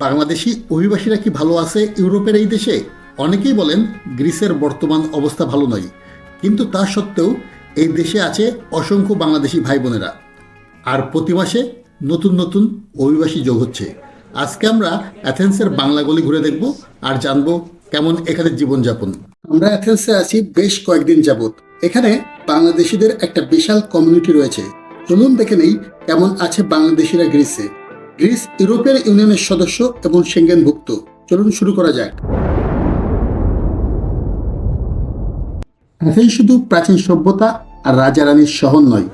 বাংলাদেশি অভিবাসীরা কি ভালো আছে ইউরোপের এই দেশে? অনেকেই বলেন গ্রিসের বর্তমান অবস্থা ভালো নয়। কিন্তু তা সত্ত্বেও এই দেশে আছে অসংখ্য বাংলাদেশি ভাই বোনেরা আর প্রতি মাসে নতুন নতুন অভিবাসী যোগ হচ্ছে। আজকে আমরা অ্যাথেন্সের বাংলা গলি ঘুরে দেখব আর জানব কেমন এখানে জীবনযাপন। আমরা অ্যাথেন্সে আছি বেশ কয়েকদিন যাবত এখানে বাংলাদেশিদের একটা বিশাল কমিউনিটি রয়েছে। চলুন দেখে নেই কেমন আছে বাংলাদেশিরা গ্রিসে। গ্রিস ইউরোপীয় ইউনিয়নের সদস্য এবং সেঙ্গেনভুক্ত। চলুন শুরু করা যাক। অ্যাথেন্স শুধু প্রাচীন সভ্যতা আর রাজা রানীর শহর নয়,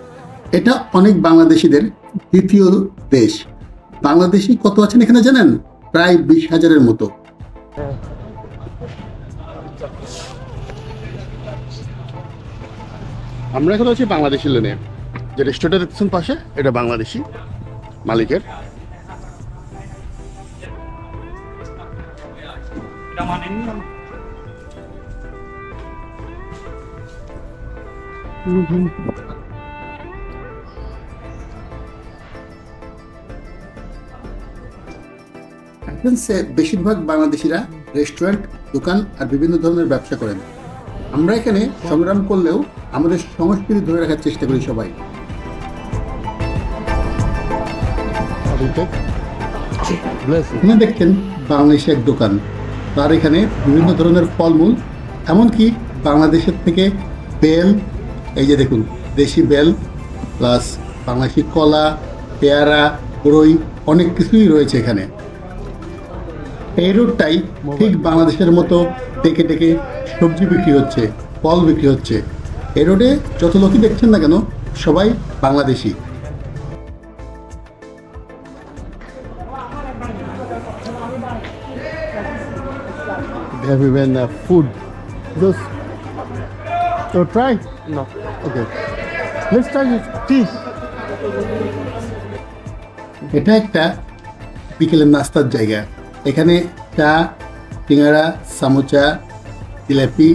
এটা অনেক বাংলাদেশিদের দ্বিতীয় দেশ। বাংলাদেশি কত আছেন এখানে জানেন? প্রায় বিশ হাজারের মতো। আমরা এখন আছি বাংলাদেশি লেনে। যে রেস্টুরেন্টটা দেখছেন পাশে, এটা বাংলাদেশি মালিকের। বেশিরভাগ বাংলাদেশিরা রেস্টুরেন্ট, দোকান আর বিভিন্ন ধরনের ব্যবসা করেন। আমরা এখানে সংগ্রাম করলেও আমাদের সংস্কৃতি ধরে রাখার চেষ্টা করি সবাই। দেখছেন বাংলাদেশে এক দোকান। তার এখানে বিভিন্ন ধরনের ফলমূল, এমনকি বাংলাদেশের থেকে বেল এই যে দেখুন দেশি বেল প্লাস বাংলাদেশি কলা পেয়ারা বড়ই অনেক কিছুই রয়েছে এখানে এই রোডটাই ঠিক বাংলাদেশের মতো ডেকে ডেকে সবজি বিক্রি হচ্ছে ফল বিক্রি হচ্ছে এই রোডে যত লোকই দেখছেন না কেন সবাই Bangladeshi They have even uh, food. Those. So try. No. Okay. Let's try this tea. এটা একটা বিকেলের নাস্তার জায়গা। এখানে চা সিঙ্গাড়া সামোচা জিলাপি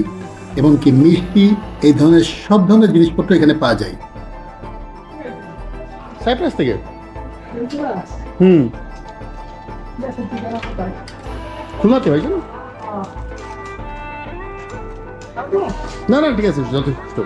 এবং কি মিষ্টি এই ধরনের সব ধরনের জিনিসপত্র এখানে পাওয়া যায়। সাইপ্রাস থেকে? হুম। খুলনাতে হয়েছে না না না ঠিক আছে যথেষ্ট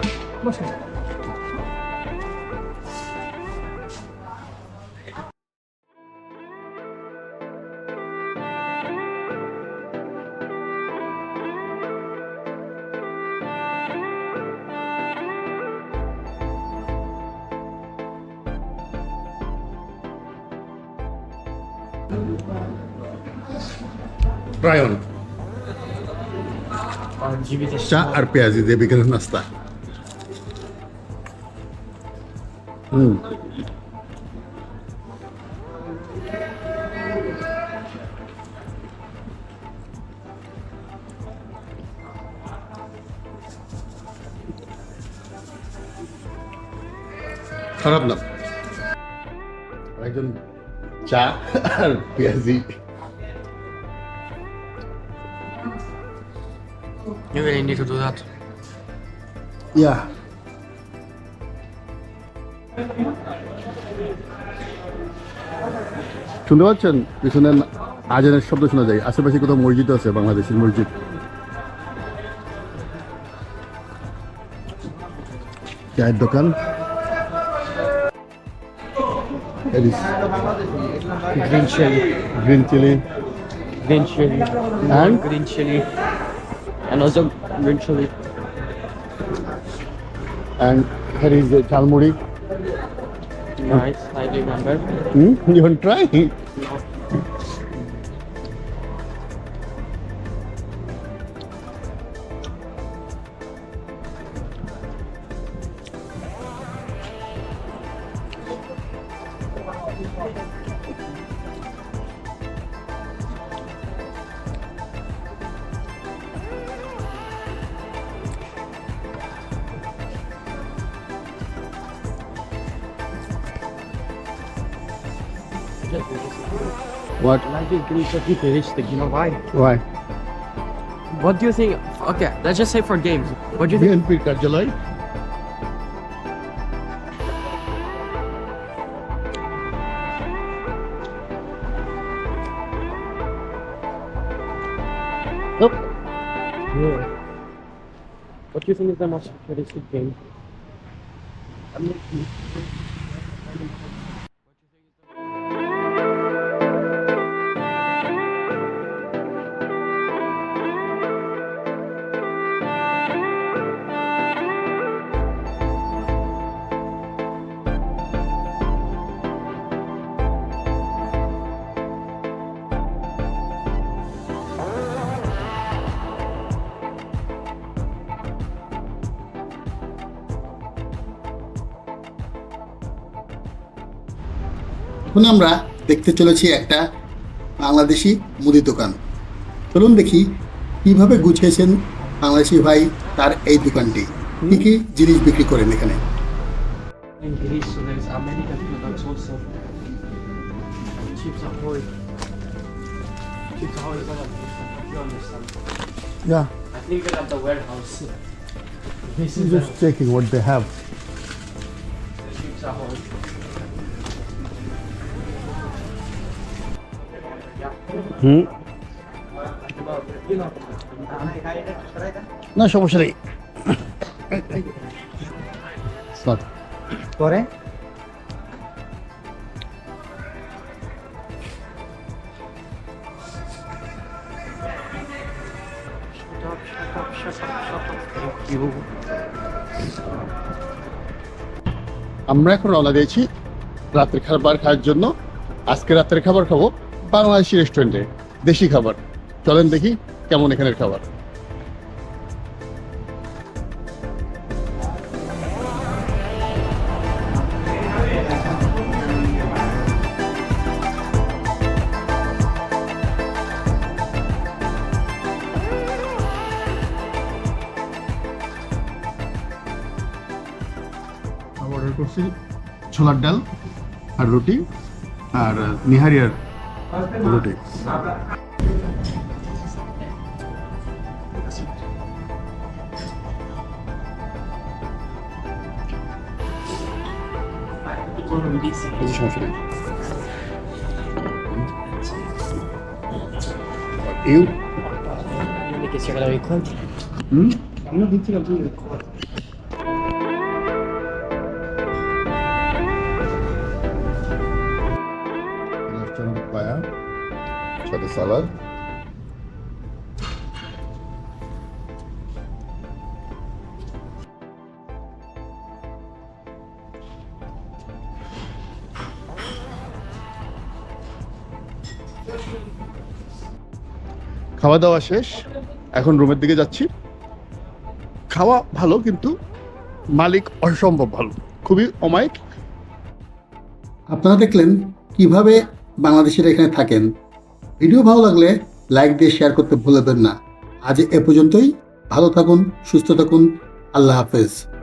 রায়ন জীবিত চা আর পেঁয়াজি দিয়ে বিকেলের নাস্তা হুম খারাপ না একজন চা আর পেঁয়াজি You really need to do that. ইয়া শুনতে পাচ্ছেন পিছনে আজানের শব্দ শোনা যায় আশেপাশে কোথাও মসজিদ আছে বাংলাদেশের মসজিদ চায়ের দোকান Green chili. Green chili chili. And? Green chili. and also green chili. And here is the chalmuri. Nice, I remember. Hmm? You want to try? Life in Greece is futuristic. You know why? Why What do you think? Okay, let's just say for games. What do you think? বিএনপির কার্যালয় Nope. Yeah. What do you think is the most realistic game? I'm not- এখন আমরা দেখতে চলেছি একটা বাংলাদেশি মুদি দোকান। চলুন দেখি কীভাবে গুছিয়েছেন বাংলাদেশি ভাই তার এই দোকানটি। কি কি জিনিস বিক্রি করেন এখানে? Yeah. I think they have the warehouse. This is just checking what they have. হুম? না সমস্যা নেই। পরে. আমরা এখন রওনা দিয়েছি রাতের খাবার খাওয়ার জন্য। আজকে রাতের খাবার খাব বাংলাদেশি রেস্টুরেন্টে দেশি খাবার। চলেন দেখি কেমন এখানের খাবার। অর্ডার ছোলার ডাল আর রুটি আর নিহারি আর রুটি কিছু সমস্যা নেই you You make it you're gonna record. Hmm I'm not thinking of doing record. পায়া সাথে সালাদ। খাওয়া দাওয়া শেষ। এখন রুমের দিকে যাচ্ছি। খাওয়া ভালো, কিন্তু মালিক অসম্ভব ভালো। খুবই অমায়িক। আপনারা দেখলেন কীভাবে বাংলাদেশিরা এখানে থাকেন। ভিডিও ভালো লাগলে লাইক দিয়ে শেয়ার করতে ভুলবেন না। আজ এ পর্যন্তই। ভালো থাকুন, সুস্থ থাকুন। আল্লাহ হাফেজ।